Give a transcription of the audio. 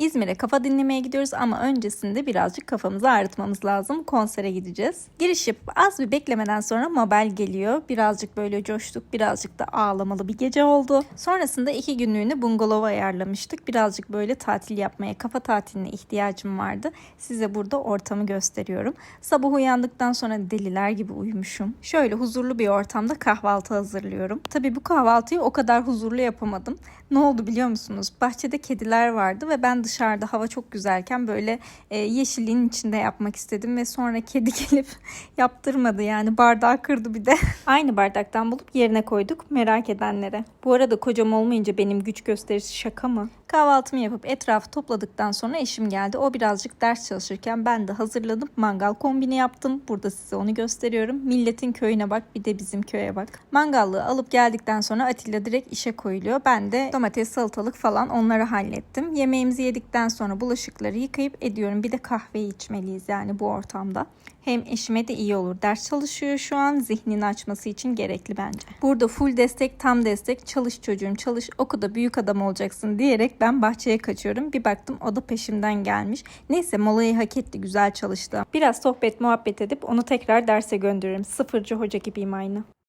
İzmir'e kafa dinlemeye gidiyoruz ama öncesinde birazcık kafamızı ağrıtmamız lazım. Konsere gideceğiz. Giriş yapıp az bir beklemeden sonra Mobile geliyor. Birazcık böyle coştuk. Birazcık da ağlamalı bir gece oldu. Sonrasında iki günlüğüne bungalova ayarlamıştık. Birazcık böyle tatil yapmaya, kafa tatiline ihtiyacım vardı. Size burada ortamı gösteriyorum. Sabah uyandıktan sonra deliler gibi uyumuşum. Şöyle huzurlu bir ortamda kahvaltı hazırlıyorum. Tabii bu kahvaltıyı o kadar huzurlu yapamadım. Ne oldu biliyor musunuz? Bahçede kediler vardı ve ben dışarıda hava çok güzelken böyle e, yeşilliğin içinde yapmak istedim ve sonra kedi gelip yaptırmadı yani bardağı kırdı bir de. Aynı bardaktan bulup yerine koyduk merak edenlere. Bu arada kocam olmayınca benim güç gösterisi şaka mı? Kahvaltımı yapıp etrafı topladıktan sonra eşim geldi. O birazcık ders çalışırken ben de hazırlanıp mangal kombini yaptım. Burada size onu gösteriyorum. Milletin köyüne bak bir de bizim köye bak. Mangallığı alıp geldikten sonra Atilla direkt işe koyuluyor. Ben de domates, salatalık falan onları hallettim. Yemeğimizi yedikten sonra bulaşıkları yıkayıp ediyorum. Bir de kahve içmeliyiz yani bu ortamda. Hem eşime de iyi olur. Ders çalışıyor şu an. Zihnini açması için gerekli bence. Burada full destek, tam destek. Çalış çocuğum çalış. Oku da büyük adam olacaksın diyerek ben bahçeye kaçıyorum. Bir baktım o da peşimden gelmiş. Neyse molayı hak etti. Güzel çalıştı. Biraz sohbet muhabbet edip onu tekrar derse gönderirim. Sıfırcı hoca gibiyim aynı.